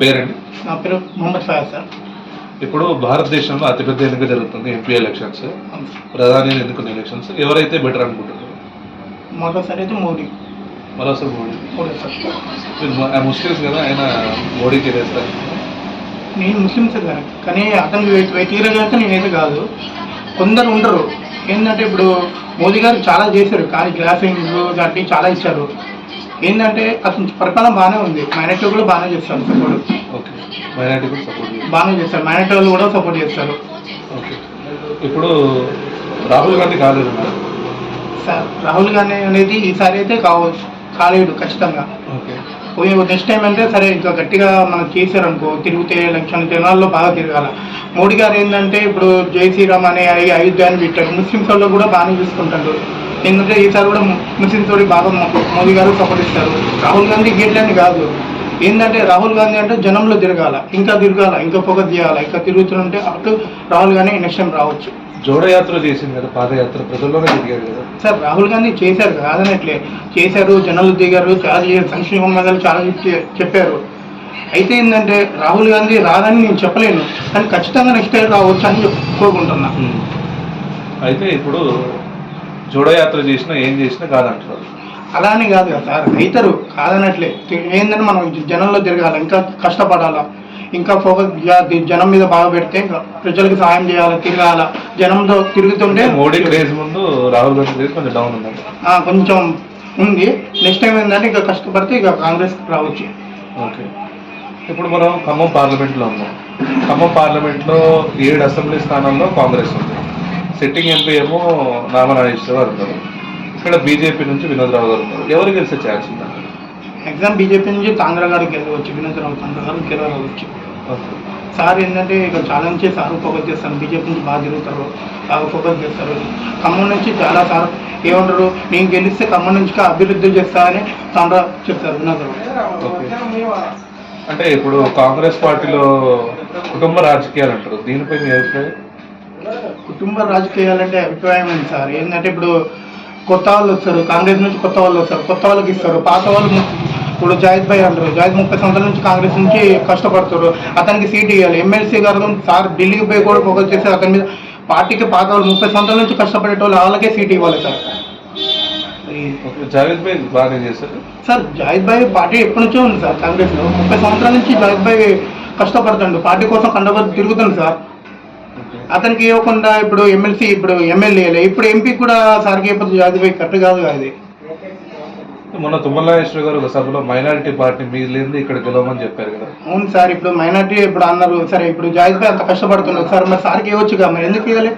పేరండి? నా పేరు మొహమ్మద్ ఫయాజ్ సార్. ఇప్పుడు భారతదేశంలో అతిపెద్ద ఎన్నిక జరుగుతుంది ఎంపీ ఎలక్షన్స్. ప్రధాని ఎన్నుకున్న ఎలక్షన్స్. ఎవరైతే బెటర్ అనుకుంటున్నారు? మొదటిసారి అయితే మోడీ. మరోసారి మోడీ. మోడీ సార్. ముస్లిమ్స్ కదా ఆయన మోడీకి వేస్తారు నేను ముస్లిం సార్ కానీ కానీ అతనికి వ్య- వ్యతిరేకంగా అయితే నేనైతే కాదు. కొందరు ఉండరు. ఏంటంటే ఇప్పుడు మోదీ గారు చాలా చేశారు. కానీ గ్లాసింగ్ లాంటివి చాలా ఇచ్చారు. ఏంటంటే అతని పరిపాలన బాగానే ఉంది. మైనార్టీ కూడా బాగానే చేస్తారు సపోర్ట్ ఓకే. మైనార్టీ కూడా సపోర్ట్ బాగానే చేస్తారు. మైనార్టీ వాళ్ళు కూడా సపోర్ట్ చేస్తారు. ఓకే. ఇప్పుడు రాహుల్ గాంధీ కాలేదు సార్ రాహుల్ గాంధీ అనేది ఈసారి అయితే కావచ్చు. కాలేడు ఖచ్చితంగా. ఓకే. పోయే నెక్స్ట్ టైం అంటే సరే ఇంకా గట్టిగా మనం చేశారు అనుకో తిరిగితే లక్షల జనాల్లో బాగా తిరగాల. మోడీ గారు ఏంటంటే ఇప్పుడు జై శ్రీరామ్ అనే అయోధ్యాన్ని పెట్టారు. ముస్లిమ్స్ వాళ్ళు కూడా బాగానే చూసుకుంటారు. ఎందుకంటే ఈసారి కూడా ముస్లిమ్స్ తోటి బాగా మోదీ గారు సపోర్ట్ ఇస్తారు. రాహుల్ గాంధీ గేట్లని కాదు. ఏంటంటే రాహుల్ గాంధీ అంటే జనంలో తిరగాల ఇంకా తిరగాల ఇంకా ఫోకస్ చేయాలి ఇంకా తిరుగుతుంటే అప్పుడు రాహుల్ గాంధీ నెక్స్ట్ టైం రావచ్చు. జోడయాత్ర చేసింది కదా పాదయాత్ర ప్రజల్లోనే తిరిగారు కదా. సార్ రాహుల్ గాంధీ చేశారు కాదనట్లే చేశారు జనాలు దిగారు చాలా సంక్షేమ పథకాలు చాలా చెప్పి- చెప్పారు. అయితే ఏంటంటే రాహుల్ గాంధీ రాదని నేను చెప్పలేను కానీ ఖచ్చితంగా నెక్స్ట్ టైం రావచ్చు అని కోరుకుంటున్నా. అయితే ఇప్పుడు జోడయాత్ర చేసినా ఏం చేసినా కాదంటున్నారు. అలానే కాదు కదా సార్ అవుతారు కాదనట్లే. ఏంటంటే మనం జనంలో తిరగాలి ఇంకా కష్టపడాలా ఇంకా ఫోకస్ జనం మీద బాగా పెడితే ఇంకా ప్రజలకు సహాయం చేయాలి తిరగాల జనంతో తిరుగుతుంటే మోడీ క్రేజ్ ముందు రాహుల్ గాంధీ క్రేజ్ కొంచెం డౌన్ ఉందండి. ఆ, కొంచెం ఉంది. నెక్స్ట్ టైం ఏంటంటే ఇక కష్టపడితే ఇక కాంగ్రెస్ రావచ్చు. ఓకే. ఇప్పుడు మనం ఖమ్మం పార్లమెంట్లో ఉన్నాం. ఖమ్మం పార్లమెంట్లో ఏడు అసెంబ్లీ స్థానాల్లో కాంగ్రెస్ ఉంది. సిట్టింగ్ ఎంపీ ఏమో నామనాగేశ్వర గారు ఉన్నారు ఇక్కడ బీజేపీ నుంచి వినోద్ రావు గారు ఉన్నారు. ఎవరు గెలిచే ఛాన్స్ ఉందండి ఎగ్జామ్ బీజేపీ నుంచి తాంధ్ర గారికి గెలవచ్చు వినోద్ రావు తాంధ్ర గారికి గెలవచ్చు. సార్ ఏంటంటే ఇక చాలా నుంచి సార్ ఫోకస్ చేస్తారు. బీజేపీ నుంచి బాగా తిరుగుతారు బాగా ఫోకస్ చేస్తారు. ఖమ్మం నుంచి చాలా సార్ ఏమంటారు? నేను గెలిస్తే ఖమ్మం నుంచి అభివృద్ధి చేస్తారని తాండ్ర చెప్తారు వినోద్ రావు. అంటే ఇప్పుడు కాంగ్రెస్ పార్టీలో కుటుంబ రాజకీయాలు అంటారు. దీనిపై మీ అభిప్రాయం? కుటుంబ రాజకీయాలంటే అభిప్రాయం ఉంది సార్? ఏంటంటే ఇప్పుడు కొత్త వాళ్ళు వస్తారు కాంగ్రెస్ నుంచి కొత్త వాళ్ళు వస్తారు కొత్త వాళ్ళకి ఇస్తారు పాత వాళ్ళు ఇప్పుడు జాయిద్ భాయ్ అంటారు జాయిద్ ముప్పై సంవత్సరాల నుంచి కాంగ్రెస్ నుంచి కష్టపడతారు అతనికి సీట్ ఇవ్వాలి ఎమ్మెల్సీ గారు సార్ ఢిల్లీకి పోయి కూడా ఫోకస్ చేసి అతని మీద పార్టీకి పాత వాళ్ళు ముప్పై సంవత్సరాల నుంచి కష్టపడే వాళ్ళు వాళ్ళకే సీట్ ఇవ్వాలి సార్. జావేద్ భాయ్ బాగానే చేశారు? సార్ జాయిద్ భాయ్ పార్టీ ఎప్పటి నుంచో ఉంది సార్ కాంగ్రెస్లో. ముప్పై సంవత్సరాల నుంచి జాయిద్ భాయ్ కష్టపడుతుండు పార్టీ కోసం కండబడి తిరుగుతుంది సార్. అతనికి ఇవ్వకుండా ఇప్పుడు ఎమ్మెల్సీ ఇప్పుడు ఎమ్మెల్యేలే ఇప్పుడు ఎంపీ కూడా సార్కి జాతి పోయి కరెక్ట్ కాదు కదా అది మొన్న తుమ్మలాగేశ్వర గారు ఒక సభలో మైనారిటీ పార్టీ మీరు లేని ఇక్కడ గెలవమని చెప్పారు కదా. అవును సార్ ఇప్పుడు మైనార్టీ ఇప్పుడు అన్నారు సరే ఇప్పుడు భాయ్ అంత కష్టపడుతున్నారు సార్ మరి సార్కి ఇవ్వచ్చుగా మరి ఎందుకు ఇవ్వాలి?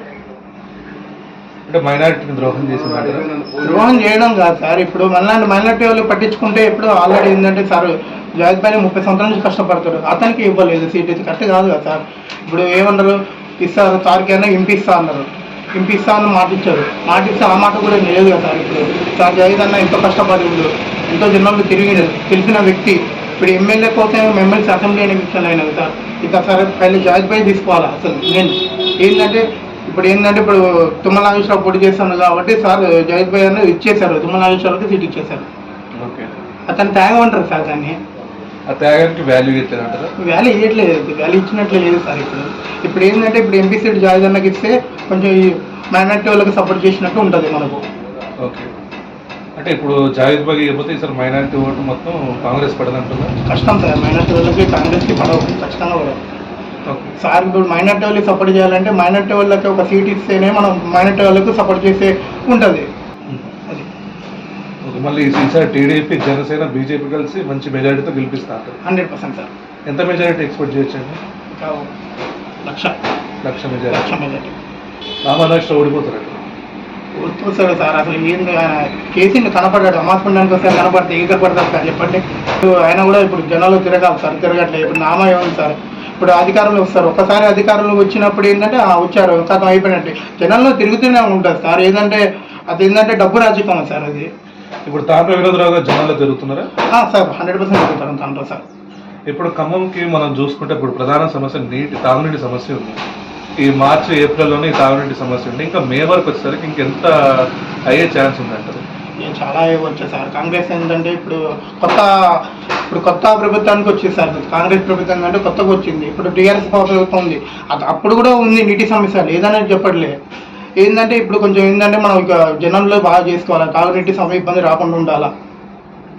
అంటే మైనారిటీని ద్రోహం చేసిందంటారా? ద్రోహం చేయడం కాదు సార్ ఇప్పుడు మనలాంటి మైనార్టీ వాళ్ళు పట్టించుకుంటే ఇప్పుడు ఆల్రెడీ ఏంటంటే సార్ భాయ్ ముప్పై సంవత్సరాల నుంచి కష్టపడతారు అతనికి ఇవ్వలేదు సీట్ అయితే కరెక్ట్ కాదు కదా సార్. ఇప్పుడు ఏమన్నారు ఇస్తారు సార్కి అయినా ఎంపీ ఇస్తా అన్నారు. ఎంపీ ఇస్తా అని మాట ఇచ్చారు మాట ఇస్తే ఆ మాట కూడా లేదు కదా సార్ ఇప్పుడు సార్ జాయిద్ అన్న ఎంతో కష్టపడి ఉండు. ఎంతో జనాలు తిరిగి తెలిసిన వ్యక్తి. ఇప్పుడు ఎమ్మెల్యే కోసం ఎమ్మెల్సీ అసెంబ్లీ ఎన్నికలు అయినది సార్ ఇక సార్ పైన జాయిద్ భాయ్ తీసుకోవాలి అసలు? నేను ఏంటంటే ఇప్పుడు ఏంటంటే ఇప్పుడు తుమ్మల నాగేశ్వరరావు పోటీ చేస్తాను కాబట్టి సార్ జగత్ భాయ్ అనేది ఇచ్చేశారు. తుమ్మల నాగేశ్వరరావుకి సీట్ ఇచ్చేశారు. ఓకే. అతను త్యాగం అంటారు సార్ దాన్ని. ఆ త్యాగానికి వాల్యూ ఇచ్చారంటారా వ్యాలీ ఇవ్వట్లేదు వ్యాలీ ఇచ్చినట్లు లేదు సార్ ఇప్పుడు. ఇప్పుడు ఏంటంటే ఇప్పుడు ఎంపీ సీట్ జాయిద్ అన్నకి ఇస్తే కొంచెం ఈ మైనార్టీ వాళ్ళకి సపోర్ట్ చేసినట్టు ఉంటుంది మనకు. ఓకే. అంటే ఇప్పుడు జావేద్ బాగ్ ఇవ్వకపోతే ఈసారి మైనారిటీ ఓటు మొత్తం కాంగ్రెస్ పడదంటున్నా? కష్టం సార్. మైనార్టీ వాళ్ళకి కాంగ్రెస్కి పడవు. ఖచ్చితంగా పడవు. ఓకే. సార్ ఇప్పుడు మైనార్టీ వాళ్ళకి సపోర్ట్ చేయాలంటే మైనార్టీ వాళ్ళకి ఒక సీట్ ఇస్తేనే మనం మైనార్టీ వాళ్ళకి సపోర్ట్ చేసే ఉంటుంది. మళ్ళీ ఈసారి టీడీపీ జనసేన బీజేపీ కలిసి మంచి మెజారిటీతో గెలిపిస్తారు. Hundred percent sir. ఎంత మెజారిటీ ఎక్స్పెక్ట్ చేయొచ్చండి లక్ష. లక్ష మెజారిటీ లక్ష మెజార్టీ రామరాష్ట్ర ఓడిపోతారట వస్తారు సార్ అసలు ఆయన కేసీని కనపడ్డాడు అమాస్ పుణ్యానికి వస్తే కనపడితే ఈగ పడతారు సార్ చెప్పండి. ఆయన కూడా ఇప్పుడు జనాలు తిరగాలి సార్ తిరగట్లేదు. ఇప్పుడు నామా ఏముంది సార్? ఇప్పుడు అధికారంలో వస్తారు. ఒకసారి అధికారంలో వచ్చినప్పుడు ఏంటంటే ఆ, వచ్చారు కథం అయిపోయినట్టు. జనాల్లో తిరుగుతూనే ఉంటుంది సార్. ఏంటంటే అది ఏంటంటే డబ్బు రాజకీయం సార్ అది. ఇప్పుడు తాండ్ర వినోదరావు గారు జనాల్లో తిరుగుతున్నారా సార్ హండ్రెడ్ పర్సెంట్ తిరుగుతారు దాంట్లో సార్. ఇప్పుడు ఖమ్మంకి మనం చూసుకుంటే ఇప్పుడు ప్రధాన సమస్య నీటి తాగునీటి సమస్య ఉంది. ఈ మార్చి ఏప్రిల్లోనే ఈ తాగునీటి సమస్య ఉంది. ఇంకా మే వరకు వచ్చేసరికి ఇంకెంత అయ్యే ఛాన్స్ ఉందంటారు? ఇక చాలా ఇవ్వచ్చు సార్. కాంగ్రెస్ ఏంటంటే ఇప్పుడు కొత్త ఇప్పుడు కొత్త ప్రభుత్వానికి వచ్చింది సార్. కాంగ్రెస్ ప్రభుత్వం అంటే కొత్తగా వచ్చింది. ఇప్పుడు టీఆర్ఎస్ ప్రభుత్వం ఉంది అది అప్పుడు కూడా ఉంది నీటి సమస్య. లేదని చెప్పట్లే. ఏంటంటే ఇప్పుడు కొంచెం ఏంటంటే మనం ఇక జనంలో బాగా చేసుకోవాలి? తాగునీటి సమయ ఇబ్బంది రాకుండా ఉండాలా?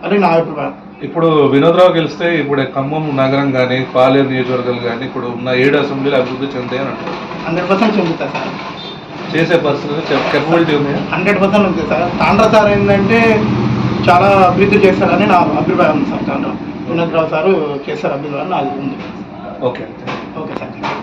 అని నా అభిప్రాయం. ఇప్పుడు వినోద్రావు గెలిస్తే ఇప్పుడు ఖమ్మం నగరం కానీ పాలేరు నియోజకవర్గాలు కానీ ఇప్పుడు ఉన్న ఏడు అసెంబ్లీలు అభివృద్ధి చెందాయని అంటారు హండ్రెడ్ పర్సెంట్ చెందుతా సార్. చేసే పరిస్థితి కెపబిలిటీ ఉన్నాయా హండ్రెడ్ పర్సెంట్ ఉంది సార్. తాండ్ర సార్ ఏంటంటే చాలా అభివృద్ధి చేస్తారని నా అభిప్రాయం ఉంది సార్. తాండ్ర వినోద్ రావు సారు చేస్తారు అభిప్రాయం నాది ఉంది. ఓకే. Okay sir.